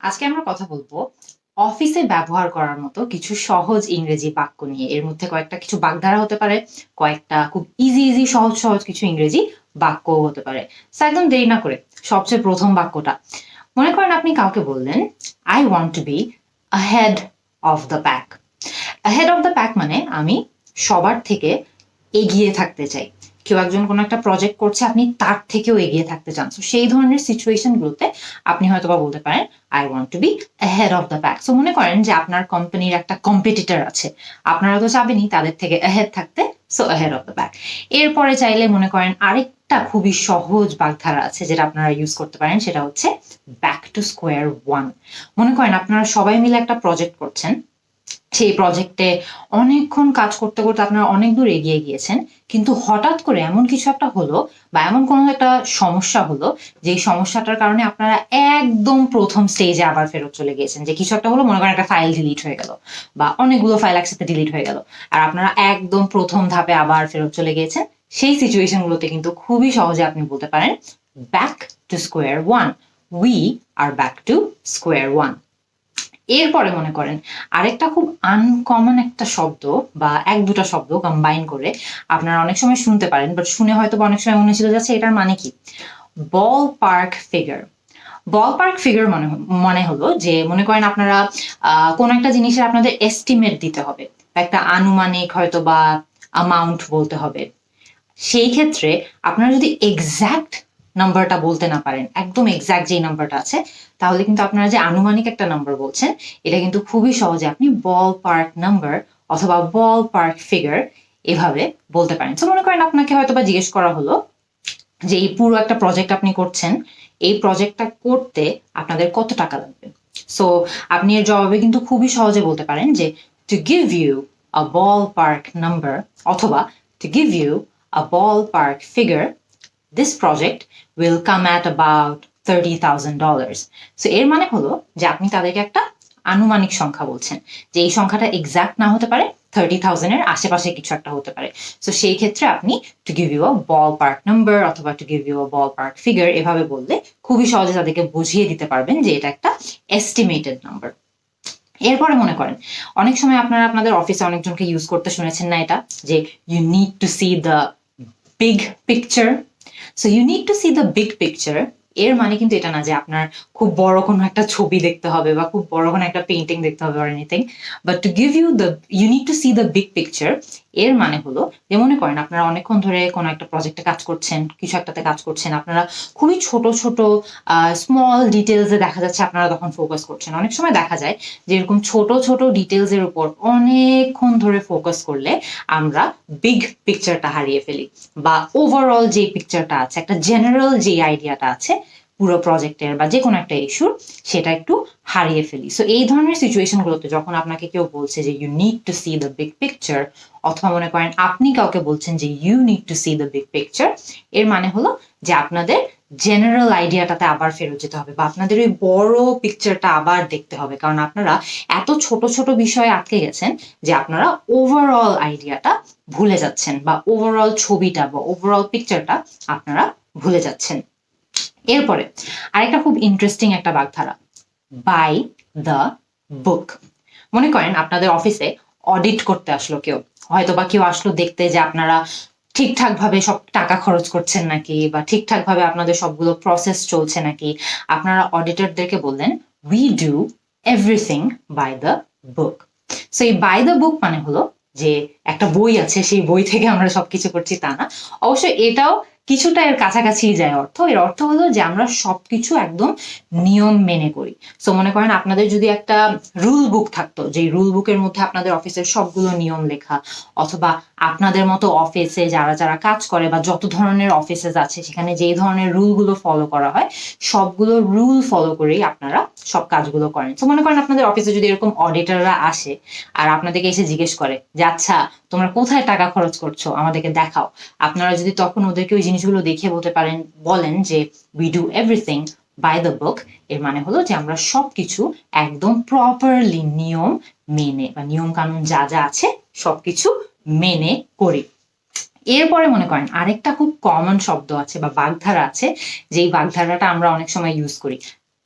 আজকে আমরা কথা বলব অফিসে ব্যবহার করার মতো কিছু সহজ ইংরেজি বাক্য নিয়ে। এর মধ্যে কয়েকটা কিছু বাগধারা হতে পারে, কয়েকটা খুব ইজি ইজি সহজ সহজ কিছু ইংরেজি বাক্যও হতে পারে। একদম দেরি না করে সবচেয়ে প্রথম বাক্যটা। মনে করেন আপনি কাউকে বললেন I want to be ahead of the pack head of the pack মানে আমি সবার থেকে এগিয়ে থাকতে চাই। কেউ একজন কোনো একটা প্রজেক্ট করছে, আপনি তার থেকেও এগিয়ে থাকতে চান। তো সেই ধরনের সিচুয়েশনগুলোতে আপনি হয়তো বা বলতে পারেন I want to be head of the pack so মনে করেন যে আপনার কোম্পানির একটা কম্পিটিটর আছে। আপনারা তো চাবেনই তাদের থেকে ahead থাকতে so ahead of the pack এরপরে চাইলে মনে করেন আরেকটা খুবই সহজ বাগধারা আছে যেটা আপনারা ইউজ করতে পারেন, সেটা হচ্ছে ব্যাক টু স্কোয়ার ওয়ান মনে করেন আপনারা সবাই মিলে একটা প্রজেক্ট করছেন সেই প্রজেক্টে অনেকক্ষণ কাজ করতে করতে আপনারা অনেক দূর এগিয়ে গিয়েছেন, কিন্তু হঠাৎ করে এমন কিছু একটা হলো বা এমন কোনো একটা সমস্যা হলো যে সমস্যাটার কারণে আপনারা একদম প্রথম স্টেজে আবার ফেরত চলে গিয়েছেন, যে কিছু একটা হলো মনে করেন একটা ফাইল ডিলিট হয়ে গেল বা অনেকগুলো ফাইল একসাথে ডিলিট হয়ে গেল। আর আপনারা একদম প্রথম ধাপে আবার ফেরত চলে গিয়েছেন, সেই সিচুয়েশনগুলোতে কিন্তু খুবই সহজে আপনি বলতে পারেন back to square one we are back to square one এরপরে মনে করেন, আরেকটা খুব আনকমন একটা শব্দ বা এক দুটা শব্দ কম্বাইন করে আপনারা অনেক সময় শুনতে পারেন বাট শুনে হয়তো অনেক সময় মনে ছিল যাচ্ছে এটার মানে কি? Ballpark figure ballpark figure মানে মনে হলো যে মনে করেন আপনারা কোনো একটা জিনিসের আপনাদের এস্টিমেট দিতে হবে একটা আনুমানিক হয়তো বা অ্যামাউন্ট বলতে হবে। সেই ক্ষেত্রে আপনারা যদি এক্সাক্ট নাম্বারটা বলতে না পারেন, একদম এক্সাক্ট যেই নাম্বারটা আছে, তাহলে কিন্তু আপনারা যে আনুমানিক একটা নাম্বার বলছেন, এটা কিন্তু খুবই সহজে আপনি বল পার্ক নাম্বার অথবা বল পার্ক ফিগার এভাবে বলতে পারেন। তো মনে করেন আপনাকে হয়তো বা জিজ্ঞেস করা হলো যে এই পুরো একটা প্রজেক্ট আপনি করছেন, এই প্রজেক্টটা করতে আপনাদের কত টাকা লাগবে? সো আপনি এর জবাবে কিন্তু খুবই সহজে বলতে পারেন যে to give you a ballpark number অথবা to give you a ballpark figure this project will come at about thirty thousand dollars so এর মানে হলো যে আপনি তাদেরকে একটা আনুমানিক সংখ্যা বলছেন, যে এই সংখ্যাটা এক্সাক্ট না হতে পারে থার্টি থাউজেন্ডের আশেপাশে কিছু একটা হতে পারে। সো সেই ক্ষেত্রে আপনি to give you a ballpark number অথবা to give you ballpark figure এভাবে বললে খুবই সহজে তাদেরকে বুঝিয়ে দিতে পারবেন যে এটা একটা এস্টিমেটেড নাম্বার এরপরে মনে করেন, অনেক সময় আপনারা আপনাদের অফিসে অনেকজনকে ইউজ করতে শুনেছেন না এটা, যে you need to see the big picture So you need to see the big picture. এর মানে কিন্তু এটা না যে আপনার খুব বড় কোনো একটা ছবি দেখতে হবে বা খুব বড় কোনো একটা পেন্টিং দেখতে হবে আর anything but to give you the you need to see the big picture এর মানে হলো যে মনে করেন আপনারা অনেকক্ষণ ধরে কোনো একটা প্রজেক্টে কাজ করছেন, কিছু একটাতে কাজ করছেন, আপনারা খুবই ছোট ছোট স্মল ডিটেলসে দেখা যাচ্ছে আপনারা তখন ফোকাস করছেন। অনেক সময় দেখা যায় যে এরকম ছোট ছোট ডিটেলসের উপর অনেকক্ষণ ধরে ফোকাস করলে আমরা বিগ পিকচারটা হারিয়ে ফেলি বা ওভারঅল যে পিকচারটা আছে, একটা জেনারেল যে আইডিয়াটা আছে পুরো প্রজেক্টের বা যে কোনো একটা ইস্যুর সেটা একটু হারিয়ে ফেলি। সো এই ধরনের সিচুয়েশনগুলোতে যখন আপনাকে কেউ বলছে যে you need to see the big picture অথবা মনে করেন আপনি কাউকে বলছেন যে you need to see the big picture এর মানে হলো যে আপনাদের জেনারেল আইডিয়াটাতে আবার ফেরত যেতে হবে বা আপনাদের ওই বড় পিকচারটা আবার দেখতে হবে। কারণ আপনারা এত ছোট ছোট বিষয়ে আটকে গেছেন যে আপনারা ওভারঅল আইডিয়াটা ভুলে যাচ্ছেন বা ওভারঅল ছবিটা বা ওভারঅল পিকচারটা আপনারা ভুলে যাচ্ছেন। এরপরে আরেকটা খুব ইন্টারেস্টিং একটা বাগধারা বাই দ্য বুক মনে করেন আপনাদের অফিসে অডিট করতে আসলো কেউ হয়তো বা কেউ আসলো দেখতে যে আপনারা ঠিকঠাক ভাবে সব টাকা খরচ করছেন নাকি বা ঠিকঠাক ভাবে আপনাদের সবগুলো প্রসেস চলছে নাকি আপনারা অডিটরদেরকে বললেন we do everything by the book so এই বাই দ্য বুক মানে হলো যে একটা বই আছে সেই বই থেকে আমরা সবকিছু করছি তা না। অবশ্যই এটাও কিছুটা এর কাছাকাছি যায় অর্থ। এর অর্থ হলো যে আমরা সবকিছু একদম নিয়ম মেনে করি। সো মনে করেন আপনাদের যদি একটা রুল বুক থাকতো যে রুল বুকের মধ্যে আপনাদের অফিসের সবগুলো নিয়ম লেখা, অথবা আপনাদের মতো অফিসে যারা যারা কাজ করে বা যত ধরনের অফিসেস আছে, সেখানে যেই ধরনের রুলগুলো ফলো করা হয়, সবগুলো রুল ফলো করেই আপনারা সব কাজগুলো করেন। তো মনে করেন আপনাদের অফিসে যদি এরকম অডিটররা আসে, আর আপনাদেরকে এসে জিজ্ঞেস করে যে আচ্ছা তোমরা কোথায় টাকা খরচ করছ? আমাদেরকে দেখাও। আপনারা যদি তখন ওদেরকে ওই জিনিসগুলো দেখিয়ে বলতে পারেন, বলেন যে we do everything by the book এর মানে হলো যে, আমরা সবকিছু একদম প্রপারলি নিয়ম মেনে, বা নিয়ম কানুন যা যা আছে, সবকিছু মেনে করি। এরপরে মনে করেন, আরেকটা খুব কমন শব্দ আছে, বা বাগধারা আছে, যেই বাগধারাটা আমরা অনেক সময় ইউজ করি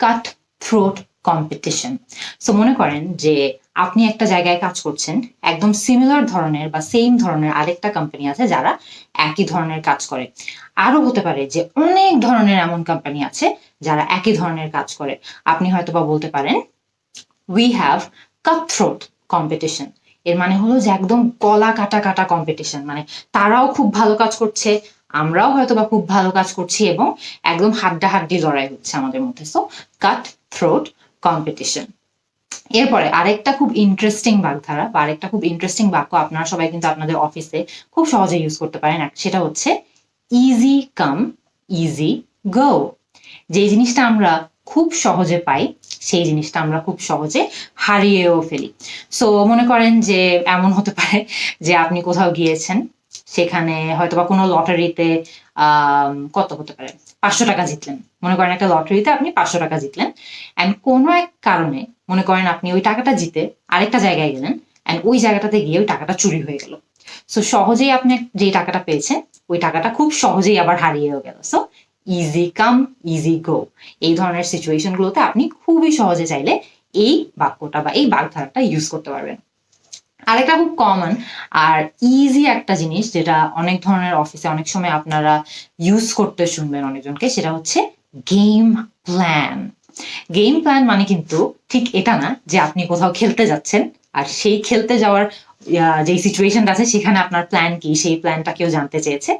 কাট থ্রোট কম্পিটিশন সো মনে করেন যে আপনি একটা জায়গায় কাজ করছেন, একদম সিমিলার ধরনের বা সেম ধরনের আরেকটা কোম্পানি আছে যারা একই ধরনের কাজ করে। আরও হতে পারে যে অনেক ধরনের এমন কোম্পানি আছে যারা একই ধরনের কাজ করে। আপনি হয়তো বা বলতে পারেন উই হ্যাভ কাটথ্রোট কম্পিটিশন এর মানে হলো যে একদম গলা কাটা কাটা কম্পিটিশন মানে তারাও খুব ভালো কাজ করছে, আমরাও হয়তো বা খুব ভালো কাজ করছি এবং একদম হাড্ডাহাড্ডি লড়াই হচ্ছে আমাদের মধ্যে। সো কাট থ্রোট কম্পিটিশন এরপরে আরেকটা খুব ইন্টারেস্টিং বাগধারা বা আরেকটা খুব ইন্টারেস্টিং বাক্য আপনারা সবাই কিন্তু আপনাদের অফিসে খুব সহজে ইউজ করতে পারেন। সেটা হচ্ছে ইজি কাম ইজি গো যে জিনিসটা আমরা খুব সহজে পাই, সেই জিনিসটা আমরা খুব সহজে হারিয়েও ফেলি। সো মনে করেন যে, এমন হতে পারে যে, আপনি কোথাও গিয়েছেন, সেখানে হয়তোবা কোনো লটারিতে কত হতে পারে? পাঁচশো টাকা জিতলেন। মনে করেন একটা লটারিতে আপনি পাঁচশো টাকা জিতলেন অ্যান্ড কোনো এক কারণে মনে করেন আপনি ওই টাকাটা জিতে আরেকটা জায়গায় গেলেন অ্যান্ড ওই জায়গাটাতে গিয়ে ওই টাকাটা চুরি হয়ে গেল। সো সহজেই আপনি যে টাকাটা পেয়েছেন, ওই টাকাটা খুব সহজেই আবার হারিয়েও গেল। So easy come easy go এই ধরনের সিচুয়েশন গুলোতে আপনি খুবই সহজে চাইলে এই বাক্যটা বা এই বাগধারাটা ইউজ করতে পারবেন। আরেকটা খুব কমন আর ইজি একটা জিনিস যেটা অনেক ধরনের অফিসে অনেক সময় আপনারা ইউজ করতে শুনবেন অনেকজনকে, সেটা হচ্ছে গেম প্ল্যান গেম প্ল্যান মানে কিন্তু ঠিক এটা না যে আপনি কোথাও খেলতে যাচ্ছেন, আর সেই খেলতে যাওয়ার যে সিচুয়েশনটা আছে সেখানে আপনার প্ল্যান কি, সেই প্ল্যানটা কেউ জানতে চেয়েছে।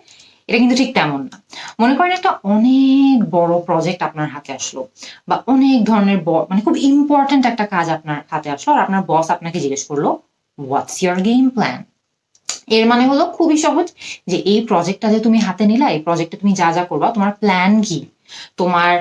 এটা কিন্তু ঠিক তেমন না। মনে করেন একটা অনেক বড় প্রজেক্ট আপনার হাতে আসলো, বা অনেক ধরনের মানে খুব ইম্পর্ট্যান্ট একটা কাজ আপনার হাতে আসলো, আর আপনার বস আপনাকে জিজ্ঞেস করল হোয়াটস ইয়োর গেম প্ল্যান এর মানে হলো খুবই সহজ যে এই প্রজেক্টটা যে তুমি হাতে নিলা, এই প্রজেক্টে তুমি যা যা করবা, তোমার প্ল্যান কি? তোমার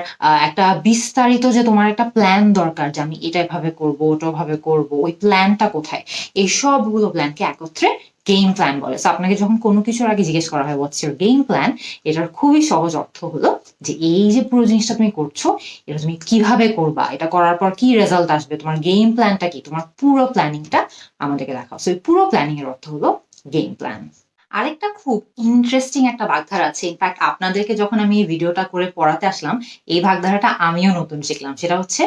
একটা বিস্তারিত যে তোমার একটা প্ল্যান দরকার যে আমি এটা ভাবে করব, ওটা ভাবে করব, ওই প্ল্যানটা কোথায়? এই সবগুলো প্ল্যানকে একত্রে গেম প্ল্যান বলে। সো আপনাকে যখন কোনো কিছুর আগে জিজ্ঞেস করা হয় হোয়াটস ইউর গেম প্ল্যান এটার খুবই সহজ অর্থ হলো যে এই যে পুরো জিনিসটা তুমি করছ, এটা তুমি কীভাবে করবা? এটা করার পর কি রেজাল্ট আসবে? তোমার গেম প্ল্যানটা কি? তোমার পুরো প্ল্যানিংটা আমাদেরকে দেখাও। সো এই পুরো প্ল্যানিং এর অর্থ হলো গেম প্ল্যান আরেকটা খুব ইন্টারেস্টিং একটা বাগধারা আছে। ইনফ্যাক্ট আপনাদেরকে যখন আমি এই ভিডিওটা করে পড়াতে আসলাম, এই ভাগধারাটা আমিও নতুন শিখলাম। সেটা হচ্ছে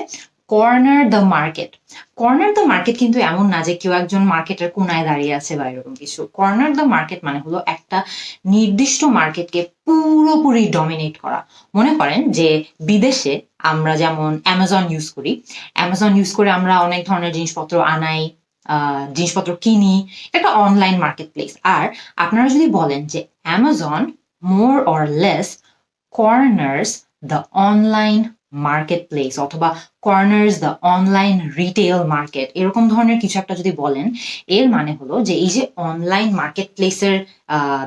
corner the market corner the market কিন্তু এমন না যে কেউ একজন মার্কেটের কোনায় দাঁড়িয়ে আছে বা এরকম কিছু। কর্নার দ্য মার্কেট মানে হলো একটা নির্দিষ্ট মার্কেটকে পুরোপুরি ডমিনেট করা। মনে করেন যে বিদেশে আমরা যেমন অ্যামাজন ইউজ করি অ্যামাজন ইউজ করে আমরা অনেক ধরনের জিনিসপত্র আনাই জিনিসপত্র কিনি, একটা অনলাইন মার্কেট প্লেস আর আপনারা যদি বলেন যে Amazon more or less corners the online market place অথবা corners the online retail market এরকম ধরনের কিছু একটা যদি বলেন, এর মানে হলো যে এই যে অনলাইন মার্কেট প্লেসের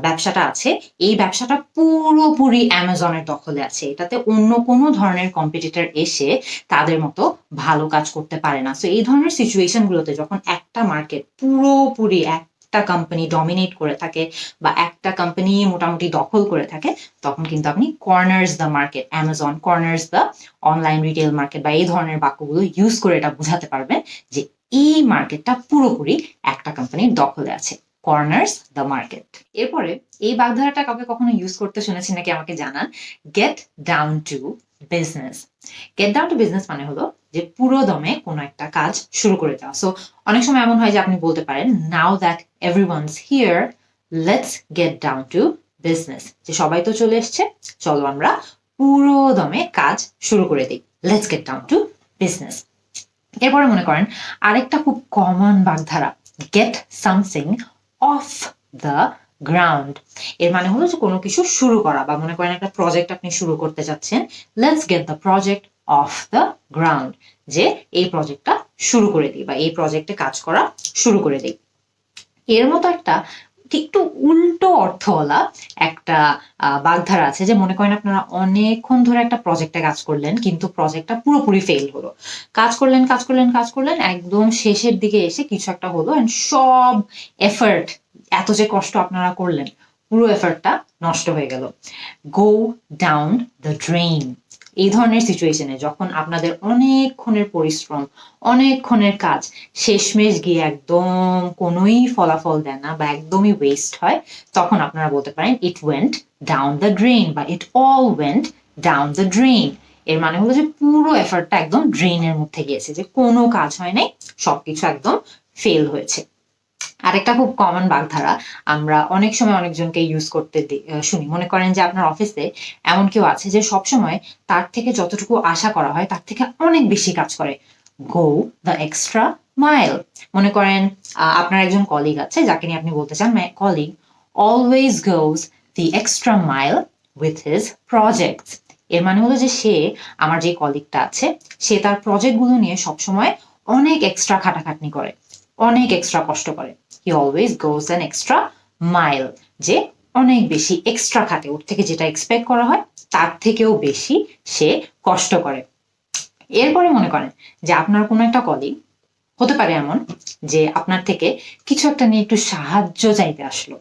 ব্যবসাটা আছে, এই ব্যবসাটা পুরোপুরি অ্যামাজনের দখলে আছে। এটাতে অন্য কোনো ধরনের কম্পিটিটর এসে তাদের মতো ভালো কাজ করতে পারে না। সো এই ধরনের সিচুয়েশন গুলোতে যখন একটা মার্কেট পুরোপুরি একটা কোম্পানি ডমিনেট করে থাকে বা একটা কোম্পানি মোটামুটি দখল করে থাকে, তখন কিন্তু আপনি corners the market Amazon corners the online retail market বা এই ধরনের বাক্যগুলো ইউজ করে এটা বোঝাতে পারবেন যে এই মার্কেটটা পুরোপুরি একটা কোম্পানির দখলে আছে কর্নার্স দ্য মার্কেট এরপরে এই বাগধারাটা কাউকে কখনো ইউজ করতে শুনেছি নাকি আমাকে জানান? Get down to business get down to business মানে হলো যে পুরো দমে কোনো একটা কাজ শুরু করে দেওয়া। সো অনেক সময় এমন হয় যে আপনি বলতে পারেন now that everyone's here let's get down to business যে সবাই তো চলে এসছে, চলো আমরা পুরো দমে কাজ শুরু করে দিই। Let's get down to business এরপরে মনে করেন, আরেকটা খুব কমন বাগধারা get something off the ground এর মানে হলো যে কোনো কিছু শুরু করা বা মনে করেন একটা প্রজেক্ট আপনি শুরু করতে যাচ্ছেন let's get the project off the ground যে এই প্রজেক্টটা শুরু করে দিই বা এই প্রজেক্টে কাজ করা শুরু করে দিই। এর মতো একটা একটু উল্টো অর্থওয়ালা একটা বাগধারা আছে যে মনে করেন আপনারা অনেকক্ষণ ধরে একটা প্রজেক্টে কাজ করলেন, কিন্তু প্রজেক্টটা পুরোপুরি ফেল হলো। কাজ করলেন কাজ করলেন কাজ করলেন, একদম শেষের দিকে এসে কিছু একটা হলো and সব এফার্ট এত যে কষ্ট আপনারা করলেন, পুরো এফার্টটা নষ্ট হয়ে গেল। গো ডাউন দ্য ড্রেইন এই ধরনের সিচুয়েশনে যখন আপনাদের অনেকক্ষণের পরিশ্রম অনেকক্ষণের কাজ শেষমেশ গিয়ে একদম কোনোই ফলাফল দেয় না বা একদমই ওয়েস্ট হয়, তখন আপনারা বলতে পারেন it went down the drain বা it all went down the drain এর মানে হলো যে পুরো এফার্টটা একদম ড্রেনের মধ্যে গিয়েছে, যে কোনো কাজ হয় নাই, সবকিছু একদম ফেল হয়েছে। আরেকটা খুব কমন বাগধারা আমরা অনেক সময় অনেকজনকে ইউজ করতে শুনি। মনে করেন যে আপনার অফিসে এমন কেউ আছে যে সবসময় তার থেকে যতটুকু আশা করা হয় তার থেকে অনেক বেশি কাজ করে। গো দ্য এক্সট্রা মাইল মনে করেন আপনার একজন কলিগ আছে যাকে নিয়ে আপনি বলতে চান my colleague always goes the extra mile with his project এর মানে হলো যে সে, আমার যে কলিগটা আছে, সে তার প্রজেক্টগুলো নিয়ে সবসময় অনেক এক্সট্রা খাটাখাটনি করে, অনেক এক্সট্রা কষ্ট করে। He always goes an extra mile যে অনেক বেশি এক্সট্রা খাটে। ওর থেকে যেটা এক্সপেক্ট করা হয়, তার থেকেও বেশি সে কষ্ট করে। এরপরে মনে করেন যে আপনার কোনো একটা কলিগ হতে পারে এমন যে আপনার থেকে কিছু একটা নিয়ে একটু সাহায্য চাইতে আসলো।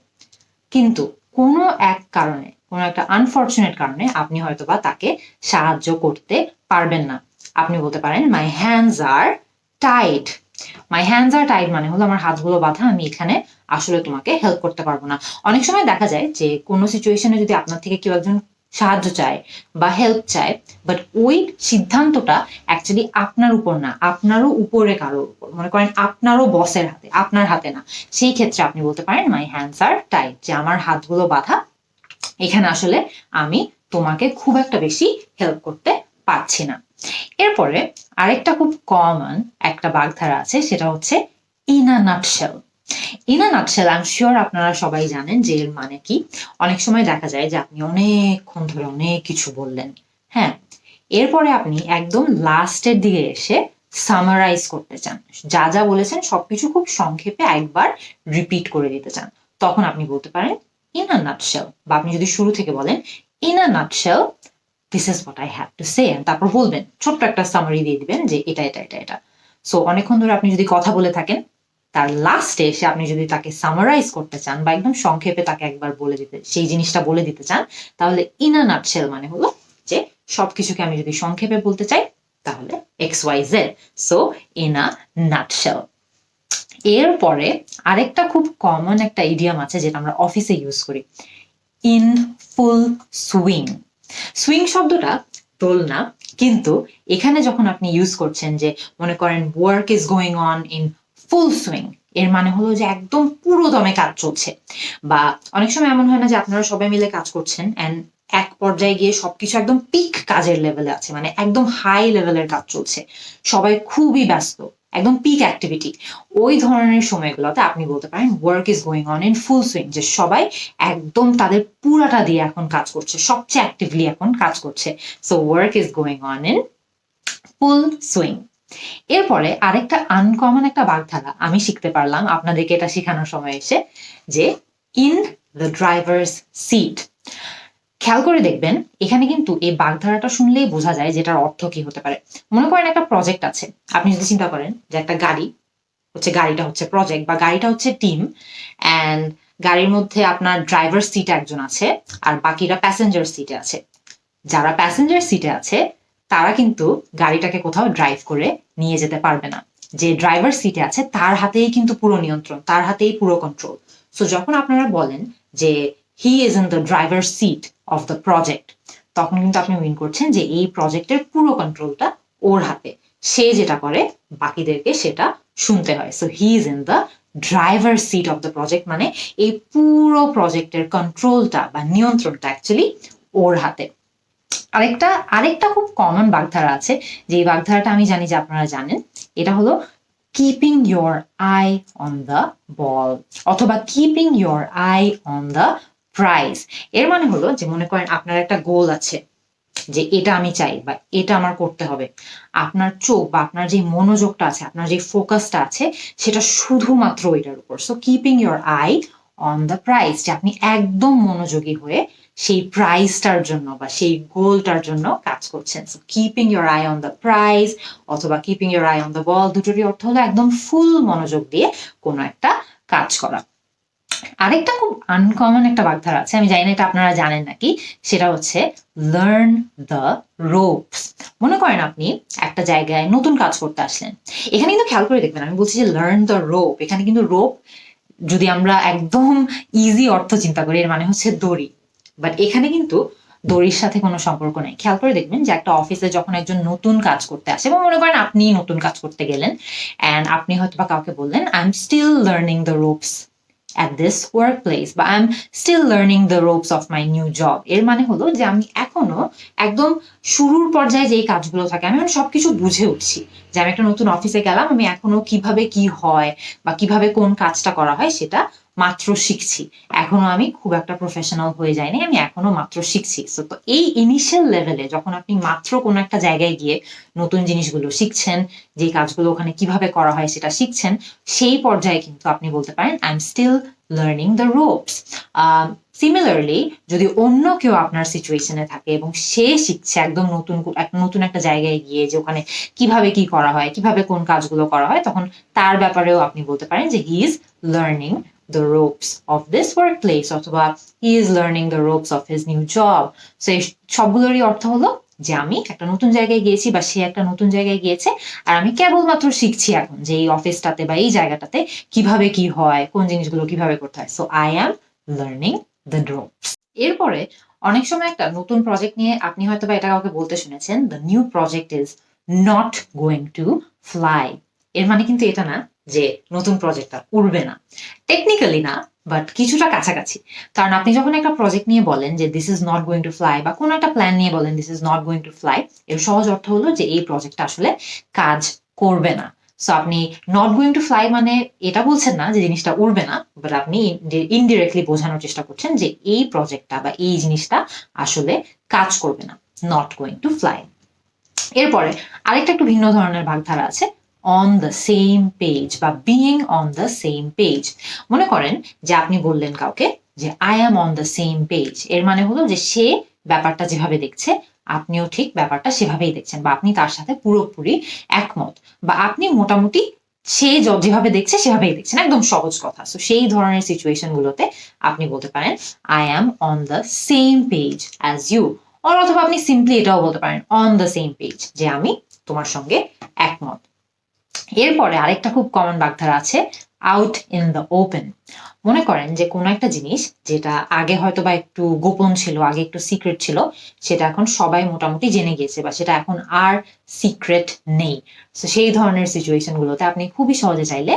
কিন্তু কোনো এক কারণে, কোনো একটা আনফর্চুনেট কারণে আপনি হয়তোবা তাকে সাহায্য করতে পারবেন না। আপনি বলতে পারেন my hands are tight my hands are tight মানে হলো আমার হাতগুলো বাঁধা, আমি এখানে আসলে তোমাকে হেল্প করতে পারব না। অনেক সময় দেখা যায় যে কোনো সিচুয়েশনে যদি আপনার থেকে কেউ একজন সাহায্য চায় বা হেল্প চায় বাট ওই সিদ্ধান্তটা অ্যাকচুয়ালি আপনার উপর না, আপনারও উপরে কারোর উপর। মনে করেন আপনারও বসের হাতে, আপনার হাতে না। সেই ক্ষেত্রে আপনি বলতে পারেন মাই হ্যান্ডস আর টাইট যে আমার হাতগুলো বাঁধা, এখানে আসলে আমি তোমাকে খুব একটা বেশি হেল্প করতে পারছি না। এরপরে আরেকটা খুব কমন একটা বাগধারা আছে, সেটা হচ্ছে in a nutshell in a nutshell I sure আপনারা সবাই জানেন যে এর মানে কি। অনেক সময় দেখা যায় যে আপনি অনেকক্ষণ ধরে অনেক কিছু বললেন হ্যাঁ? এরপরে আপনি একদম লাস্টের দিকে এসে সামারাইজ করতে চান। যা যা বলেছেন সবকিছু খুব সংক্ষেপে একবার রিপিট করে দিতে চান। তখন আপনি বলতে পারেন ইন আ নাটশেল বা আপনি যদি শুরু থেকে বলেন in a nutshell this is what I have to say তারপর বলবেন, ছোট্ট একটা সামারি দিয়ে দিবেন যে এটা এটা এটা এটা। সো অনেকক্ষণ ধরে আপনি যদি কথা বলে থাকেন, তার লাস্টে এসে আপনি যদি তাকে সামারাইজ করতে চান বা একদম সংক্ষেপে তাকে একবার বলে দিতে, সেই জিনিসটা বলে দিতে চান, তাহলে ইন আ নাটশেল মানে হলো যে সবকিছুকে আমি যদি সংক্ষেপে বলতে চাই, তাহলে X Y Z so in a nutshell এরপরে আরেকটা খুব কমন একটা ইডিয়াম আছে যেটা আমরা অফিসে ইউজ করি। ইন ফুল সুইং সুইং শব্দটা দোল না, কিন্তু এখানে যখন আপনি ইউজ করছেন যে, মনে করেন work is going on in full swing এর মানে হলো যে একদম পুরো দমে কাজ চলছে। বা অনেক সময় এমন হয় না যে আপনারা সবাই মিলে কাজ করছেন অ্যান্ড এক পর্যায়ে গিয়ে সবকিছু একদম পিক কাজের লেভেলে আছে মানে একদম হাই লেভেলের কাজ চলছে। সবাই খুবই ব্যস্ত। একদম পিক অ্যাক্টিভিটি ওই ধরনের সময়গুলোতে আপনি বলতে পারেন work is going on in full swing যে সবাই একদম তাদের পুরাটা দিয়ে এখন কাজ করছে, সবচেয়ে অ্যাক্টিভলি এখন কাজ করছে। So work is going on in full swing এরপরে আরেকটা আনকমন একটা বাগধারা আমি শিখতে পারলাম, আপনাদেরকে এটা শেখানোর সময় এসে, যে ইন দ্য ড্রাইভার্স সিট খেয়াল করে দেখবেন, এখানে কিন্তু এই বাগধারাটা শুনলেই বোঝা যায় যেটার অর্থ কি হতে পারে। মনে করেন একটা প্রজেক্ট আছে। আপনি যদি চিন্তা করেন যে একটা গাড়ি, হচ্ছে গাড়িটা হচ্ছে প্রজেক্ট বা গাড়িটা হচ্ছে টিম অ্যান্ড গাড়ির মধ্যে আপনার ড্রাইভার সিট একজন আছে আর বাকিরা প্যাসেঞ্জার সিটে আছে। যারা প্যাসেঞ্জার সিটে আছে, তারা কিন্তু গাড়িটাকে কোথাও ড্রাইভ করে নিয়ে যেতে পারবে না। যে ড্রাইভার সিটে আছে, তার হাতেই কিন্তু পুরো নিয়ন্ত্রণ, তার হাতেই পুরো কন্ট্রোল সো যখন আপনারা বলেন যে he is in the driver seat of the project তখন কিন্তু আপনি উইন করছেন যে এই প্রজেক্টের পুরো কন্ট্রোলটা ওর হাতে। সে যেটা করে, বাকিদেরকে সেটা শুনতে হয়। So he is in the driver seat of the project মানে এই পুরো প্রজেক্টের কন্ট্রোলটা বা নিয়ন্ত্রণটা অ্যাকচুয়ালি ওর হাতে। আরেকটা আরেকটা খুব কমন বাগধারা আছে, যে এই বাগধারাটা আমি জানি যে আপনারা জানেন। এটা হলো keeping your eye on the ball অথবা keeping your eye on the prize এর মানে হলো যে মনে করেন আপনার একটা গোল আছে যে এটা আমি চাই বা এটা আমার করতে হবে। আপনার চোখ বা আপনার যে মনোযোগটা আছে, আপনার যে ফোকাসটা আছে, সেটা শুধুমাত্র ওইটার উপর। So keeping your eye on the prize যে আপনি একদম মনোযোগী হয়ে সেই প্রাইজটার জন্য বা সেই গোলটার জন্য কাজ করছেন। So keeping your eye on the prize অথবা keeping your eye on the ball দুটোরই অর্থ হলো একদম ফুল মনোযোগ দিয়ে কোনো একটা কাজ করা। আরেকটা খুব আনকমন একটা বাগধারা আছে, আমি জানি না এটা আপনারা জানেন নাকি, সেটা হচ্ছে লার্ন দ্য রোপস মনে করেন আপনি একটা জায়গায় নতুন কাজ করতে আসলেন। এখানে কিন্তু খেয়াল করে দেখবেন, আমি বলছি যে লার্ন দ্য রোপ এখানে কিন্তু রোপ যদি আমরা একদম ইজি অর্থ চিন্তা করি, এর মানে হচ্ছে দড়ি। বাট এখানে কিন্তু দড়ির সাথে কোনো সম্পর্ক নেই। খেয়াল করে দেখবেন যে একটা অফিসে যখন একজন নতুন কাজ করতে আসে, এবং মনে করেন আপনি নতুন কাজ করতে গেলেন অ্যান্ড আপনি হয়তো বা কাউকে বললেন I am still learning the ropes at this place বা I am still learning the ropes of my new job এর মানে হলো যে আমি এখনও একদম শুরুর পর্যায়ে যেই কাজগুলো থাকে, আমি এখন সবকিছু বুঝে উঠছি যে আমি একটা নতুন অফিসে গেলাম, আমি এখনও কীভাবে কি হয় বা কীভাবে কোন কাজটা করা হয় সেটা মাত্র শিখছি। এখনও আমি খুব একটা প্রফেশনাল হয়ে যাইনি আমি এখনও মাত্র শিখছি। So, তো এই ইনিশিয়াল লেভেলে যখন আপনি মাত্র কোনো একটা জায়গায় গিয়ে নতুন জিনিসগুলো শিখছেন যে কাজগুলো ওখানে কীভাবে করা হয় সেটা শিখছেন সেই পর্যায়ে কিন্তু আপনি বলতে পারেন I am still learning the ropes similarly যদি অন্য কেউ আপনার সিচুয়েশনে থাকে এবং সে শিখছে একদম নতুন নতুন একটা জায়গায় গিয়ে যে ওখানে কীভাবে কি করা হয় কীভাবে কোন কাজগুলো করা হয় তখন তার ব্যাপারেও আপনি বলতে পারেন যে he is learning the ropes of this workplace অথবা he is learning the ropes of his new job. So, এই সবগুলোরই অর্থ হলো যে আমি একটা নতুন জায়গায় গিয়েছি বা সে একটা নতুন জায়গায় গিয়েছে আর আমি কেবলমাত্র শিখছি এখন যে এই অফিসটাতে বা এই জায়গাটাতে কীভাবে কি হয়, কোন জিনিসগুলো কীভাবে করতে হয়। So I am learning the ropes. এরপরে অনেক সময় একটা নতুন প্রজেক্ট নিয়ে আপনি হয়তো বা এটা কাউকে বলতে শুনেছেন the new project is not going to fly এর মানে কিন্তু এটা না যে নতুন প্রজেক্টটা উড়বে না। টেকনিক্যালি না বাট কিছুটা কাছাকাছি। কারণ আপনি যখন একটা প্রজেক্ট নিয়ে বলেন যে this is not going to fly বা কোনো একটা প্ল্যান নিয়ে বলেন this is not going to fly এর সহজ অর্থ হলো যে এই প্রজেক্টটা আসলে কাজ করবে না। সো আপনি নট গোয়িং টু ফ্লাই মানে এটা বলছেন না যে জিনিসটা উড়বে না বাট আপনি ইনডিরেক্টলি বোঝানোর চেষ্টা করছেন যে এই প্রজেক্টটা বা এই জিনিসটা আসলে কাজ করবে না নট গোয়িং টু ফ্লাই এরপরে আরেকটা একটু ভিন্ন ধরনের ভাগধারা আছে অন দ্য সেম পেজ বা being on the same page মনে করেন যে আপনি বললেন কাউকে যে I am on the same page এর মানে হলো যে সে ব্যাপারটা যেভাবে দেখছে, আপনিও ঠিক ব্যাপারটা সেভাবেই দেখছেন বা আপনি তার সাথে পুরোপুরি একমত। বা আপনি মোটামুটি সে যেভাবে দেখছে সেভাবেই দেখছেন। একদম সহজ কথা। সো সেই ধরনের সিচুয়েশন গুলোতে আপনি বলতে পারেন I am on the same page as you অথবা আপনি সিম্পলি এটাও বলতে পারেন অন দ্য সেম পেজ যে আমি তোমার সঙ্গে একমত। এরপরে আরেকটা খুব কমন বাগধারা আছে আউট ইন দ্য ওপেন মনে করেন যে কোনো একটা জিনিস যেটা আগে হয়তো বা একটু গোপন ছিল, আগে একটু সিক্রেট ছিল, সেটা এখন সবাই মোটামুটি জেনে গিয়েছে বা সেটা এখন আর সিক্রেট নেই। সেই ধরনের সিচুয়েশন গুলোতে আপনি খুবই সহজে চাইলে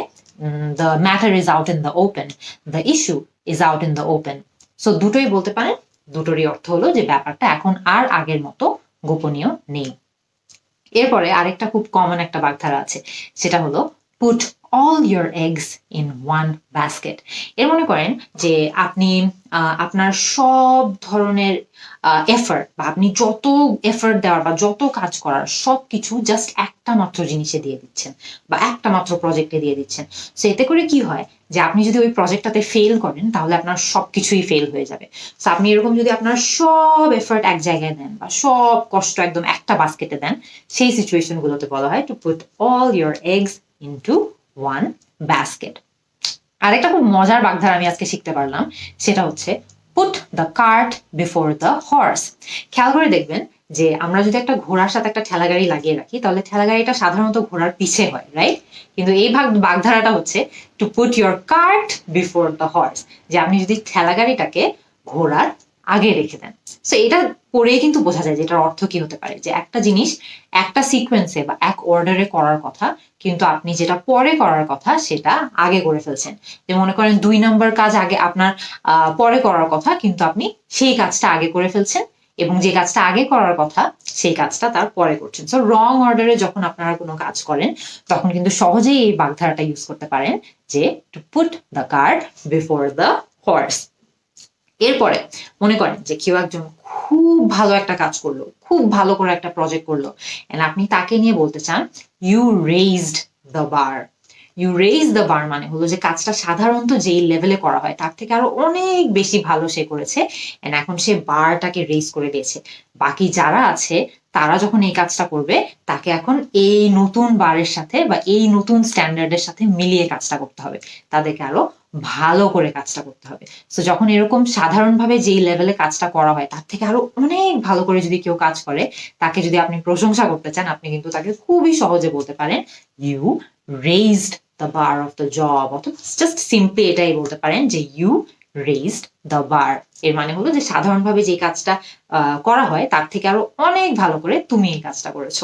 the matter is out in the open the issue is out in the open so দুটোই বলতে পারেন, দুটোরই অর্থ হলো যে ব্যাপারটা এখন আর আগের মতো গোপনীয় নেই। এরপরে আরেকটা খুব কমন একটা বাগধারা আছে সেটা হলো put all your eggs in one basket এর মনে করেন যে আপনি আপনার সব ধরনের এফার্ট বা আপনি যত এফার্ট দেওয়ার বা যত কাজ করার সব কিছু জাস্ট একটা মাত্র জিনিসে দিয়ে দিচ্ছেন বা একটা মাত্র প্রজেক্টে দিয়ে দিচ্ছেন। সো এতে করে কি হয় যে আপনি যদি ওই প্রজেক্টটাতে ফেল করেন, তাহলে আপনার সব কিছুই ফেল হয়ে যাবে। তো আপনি এরকম যদি আপনার সব এফার্ট এক জায়গায় দেন বা সব কষ্ট একদম একটা বাস্কেটে দেন, সেই সিচুয়েশন গুলোতে বলা হয় to put all your eggs into one basket আরেকটা খুব মজার বাগধারা আমি আজকে শিখতে পারলাম, সেটা হচ্ছে put the cart before the horse খেয়াল করে দেখবেন যে আমরা যদি একটা ঘোড়ার সাথে একটা ঠেলা গাড়ি লাগিয়ে রাখি, তাহলে ঠেলা গাড়িটা সাধারণত ঘোড়ার পিছে হয় রাইট কিন্তু এই ভাগ বাগধারাটা হচ্ছে to put your cart before the horse যে আপনি যদি ঠেলা গাড়িটাকে ঘোড়ার আগে রেখে দেন। সো এটা পড়েই কিন্তু বোঝা যায় যে এটার অর্থ কি হতে পারে। যে একটা জিনিস একটা সিকোয়েন্সে বা এক অর্ডারে করার কথা, কিন্তু আপনি যেটা পরে করার কথা সেটা আগে করে ফেলছেন। যে মনে করেন দুই নম্বর কাজ আগে আপনার পরে করার কথা, কিন্তু আপনি সেই কাজটা আগে করে ফেলছেন এবং যে কাজটা আগে করার কথা সেই কাজটা তার পরে করছেন। সো রং অর্ডারে যখন আপনারা কোনো কাজ করেন, তখন কিন্তু সহজেই এই বাগধারাটা ইউজ করতে পারেন যে to put the card before the horse এরপরে মনে করেন যে কেউ একজন খুব ভালো একটা কাজ করল, খুব ভালো করে একটা প্রজেক্ট করল এন্ড আপনি তাকে নিয়ে বলতে চান you raised the bar you raise the bar মানে হলো যে কাজটা সাধারণত যেই লেভেলে করা হয়, তার থেকে আরও অনেক বেশি ভালো সে করেছে এন্ড এখন সে বারটাকে রেইজ করে দিয়েছে। বাকি যারা আছে, তারা যখন এই কাজটা করবে, তাকে এখন এই নতুন বারের সাথে বা এই নতুন স্ট্যান্ডার্ডের সাথে মিলিয়ে কাজটা করতে হবে। তাদেরকে আরও ভালো করে কাজটা করতে হবে। তো যখন এরকম সাধারণভাবে যেই লেভেলে কাজটা করা হয়, তার থেকে আরও অনেক ভালো করে যদি কেউ কাজ করে, তাকে যদি আপনি প্রশংসা করতে চান, আপনি কিন্তু তাকে খুবই সহজে বলতে পারেন you raised the bar of the job অথবা জাস্ট সিম্পলি এটাই বলতে পারেন যে ইউ রেইজড দ্য বার এর মানে হলো যে, সাধারণভাবে যে কাজটা করা হয়, তার থেকে আরও অনেক ভালো করে তুমি এই কাজটা করেছ।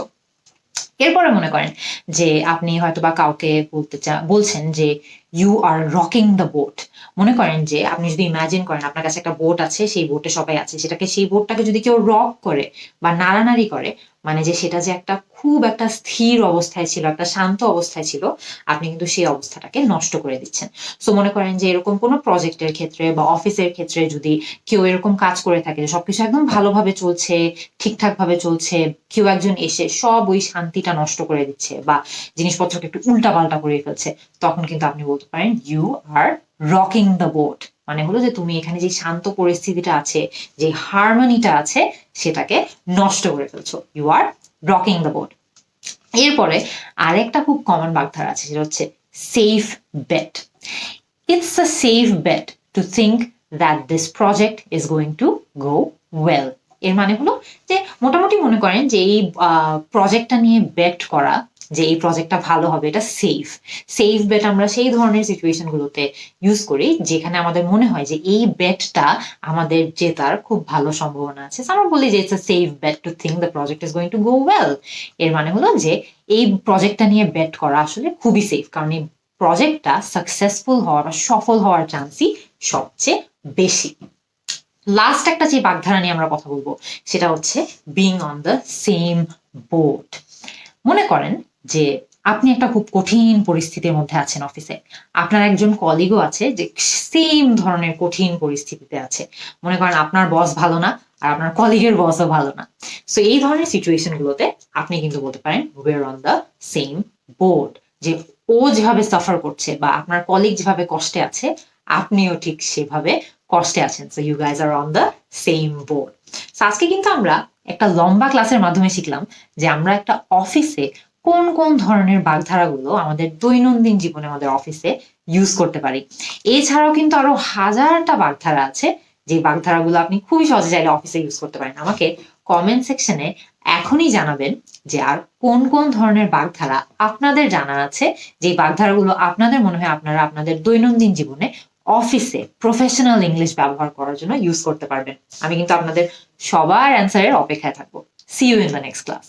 এরপরে মনে করেন যে, আপনি হয়তো বা কাউকে বলতে চা, বলছেন যে you are rocking the boat মনে করেন যে, আপনি যদি ইমাজিন করেন, আপনার কাছে একটা বোট আছে, সেই বোটে সবাই আছে, সেটাকে সেই বোটটাকে যদি কেউ রক করে বা নাড়ানাড়ি করে মানে যে সেটা যে একটা খুব একটা স্থির অবস্থায় ছিল, একটা শান্ত অবস্থায় ছিল, আপনি কিন্তু সেই অবস্থাটাকে নষ্ট করে দিচ্ছেন। সো মনে করেন যে, এরকম কোনো প্রজেক্টের ক্ষেত্রে বা অফিসের ক্ষেত্রে যদি কেউ এরকম কাজ করে থাকে, যে সবকিছু একদম ভালোভাবে চলছে ঠিকঠাক ভাবে চলছে, কেউ একজন এসে সব ওই শান্তিটা নষ্ট করে দিচ্ছে বা জিনিসপত্রকে একটু উল্টা পাল্টা করে ফেলছে, তখন কিন্তু আপনি বলতে পারেন you are rocking the boat মানে হলো যে তুমি এখানে যে শান্ত পরিস্থিতিটা আছে, যে হারমোনিটা আছে, সেটাকে নষ্ট করে ফেলছো। You are rocking the boat এরপরে আরেকটা খুব কমন বাগধারা আছে, সেটা হচ্ছে safe bet it's a safe bet to think that this project is going to go well এর মানে হলো যে মোটামুটি মনে করেন যে এই প্রজেক্টটা নিয়ে বেট করা যে এই প্রজেক্টটা ভালো হবে, এটা সেফ সেফ বেট আমরা সেই ধরনের সিচুয়েশন গুলোতে ইউজ করি, যেখানে আমাদের মনে হয় যে এই বেটটা আমাদের জেতার খুব ভালো সম্ভাবনা আছে। আমরা বলি যে it's a safe bet to think the project is going to go well এর মানে হলো যে এই প্রজেক্টটা নিয়ে বেট করা আসলে খুবই সেফ কারণ এই প্রজেক্টটা সাকসেসফুল হওয়ার বা সফল হওয়ার চান্সই সবচেয়ে বেশি। লাস্ট একটা যে বাগধারা নিয়ে আমরা কথা বলব, সেটা হচ্ছে being on the same boat মনে করেন যে আপনি একটা খুব কঠিন পরিস্থিতির মধ্যে আছেন অফিসে আপনার একজন কলিগও আছে যে সেম ধরনের কঠিন পরিস্থিতিতে আছে। মনে করেন আপনার বস ভালো না, আর আপনার কলিগের বসও ভালো না। সো এই ধরনের সিচুয়েশন গুলোতে আপনি কিন্তু বলতে পারেন ওয়ের অন দ্য সেম বোর্ড যে ও যেভাবে সাফার করছে বা আপনার কলিগ যেভাবে কষ্টে আছে, আপনিও ঠিক সেভাবে কষ্টে আছেন। So you guys are on the same board আজকে কিন্তু আমরা একটা লম্বা ক্লাসের মাধ্যমে শিখলাম যে আমরা একটা অফিসে কোন কোন ধরনের বাগধারাগুলো আমাদের দৈনন্দিন জীবনে আমাদের অফিসে ইউজ করতে পারি। এছাড়াও কিন্তু আরও হাজারটা বাগধারা আছে, যে বাগধারাগুলো আপনি খুবই সহজে চাইলে অফিসে ইউজ করতে পারেন। আমাকে কমেন্ট সেকশনে এখনই জানাবেন যে আর কোন কোন ধরনের বাগধারা আপনাদের জানা আছে, যে বাগধারাগুলো আপনাদের মনে হয় আপনারা আপনাদের দৈনন্দিন জীবনে অফিসে প্রফেশনাল ইংলিশ ব্যবহার করার জন্য ইউজ করতে পারবেন। আমি কিন্তু আপনাদের সবার অ্যান্সারের অপেক্ষায় থাকব। See you in the next class